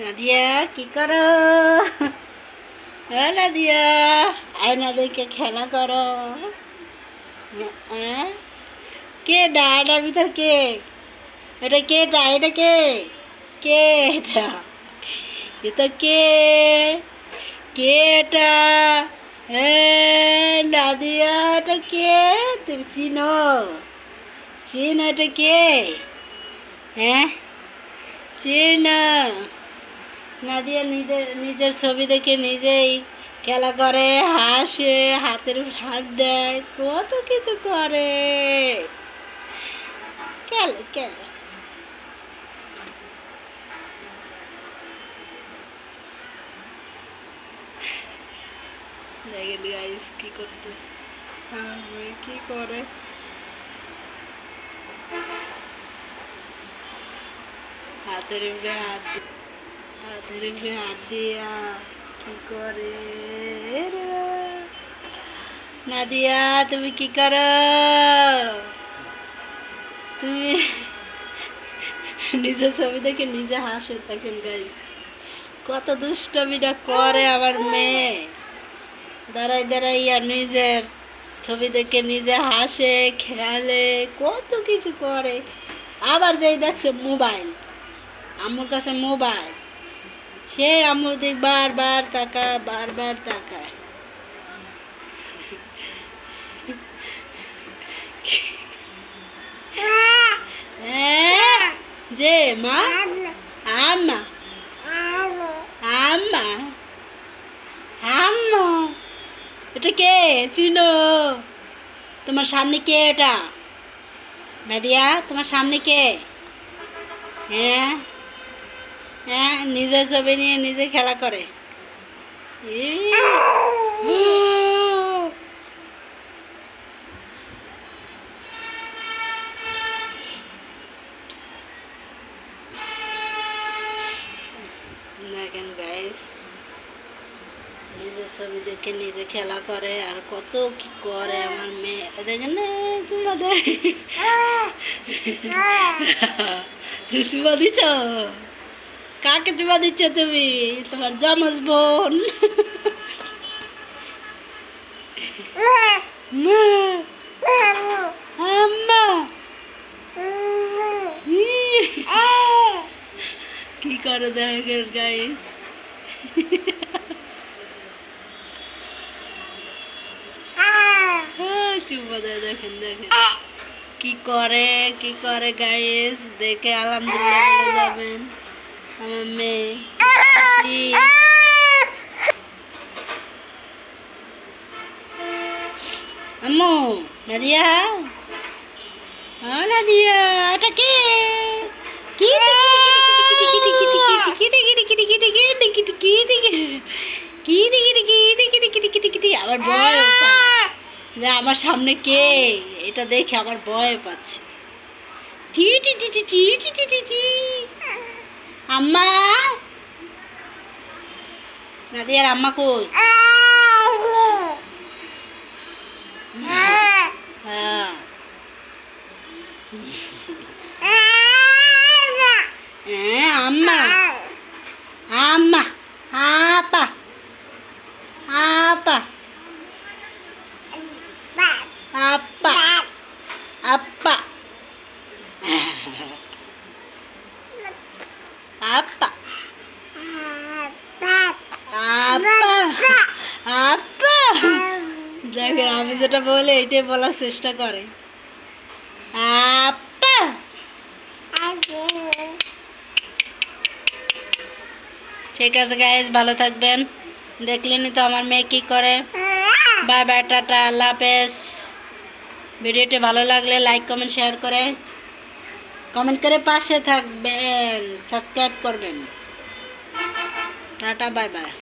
নাদিয়া, কি করো? হ্যাঁ নাদিয়া আয়না দেখে খেলা করো। কে ডা? এটার ভিতর কে? এটা কে ডা? এটা কে? কে এটা? এটা কে? কে এটা? হ্যাঁ নাদিয়া, এটা কে? তুমি চিনো? চিনো এটা কে? হ্যাঁ? চিনো। নাদিয়া নিজের নিজের ছবি দেখে নিজেই খেলা করে, হাসে, হাতের হাত দেয়, কত কিছু করে। খেলে খেলে। কি করতেছে। কি করে? হাতের উপরে হাত হাতের হাত দিয়া কি করে? নাদিয়া তুমি কি করো? তুমি নিজের ছবি দেখে নিজে হাসে তখন গাইস কত দুষ্টমিটা করে আমার মেয়ে। দাঁড়াই দাঁড়াইয়া নিজের ছবি দেখে নিজে হাসে, খেলে, কত কিছু করে। আবার যেই দেখছে মোবাইল আমার কাছে মোবাইল। সে আম্মুর দিক বারবার তাকায় বারবার তাকায়। হ্যাঁ, যে মা আম্মা আম্মা আম্মা এটা কে? চিনো। তোমার সামনে কে এটা? নাদিয়া তোমার সামনে কে? হ্যাঁ। হ্যাঁ নিজের ছবি নিয়ে নিজে খেলা করে। দেখেন গাইস নিজের ছবি দেখে নিজে খেলা করে আর কত কি করে আমার মেয়ে। দেখেন না চুমা দেয় তুমি চুমা দিছ? কাকে চুমা দিচ্ছ তুমি? তোমার জমজ বোন কি করে দেখেন গাইস চুমা দেয়, দেখেন দেখেন। কি করে কি করে গাইস দেখে আলহামদুলিল্লাহ যাবেন। আমার মেয়ে নাদিয়া হ্যাঁ নাদিয়া এটা কে কি আবার ভয় যে আমার সামনে কে এটা দেখে আমার ভয় পাচ্ছে টি টি টি টি টি টি টি টি అమ్మా! నా దగ్గర అమ్మకు Yeah. আপা আপা আপা দেখেন আমি যেটা বলি এটাই বলার চেষ্টা করে। আপা ঠিক আছে গাইজ ভালো থাকবেন। দেখলেনই তো আমার মেয়ে কি করে। বাই বাই টাটা আল্লাহ হাফেজ। ভিডিওটি ভালো লাগলে লাইক কমেন্ট শেয়ার করে। কমেন্ট করে পাশে থাকবেন সাবস্ক্রাইব করবেন। Tata bye bye.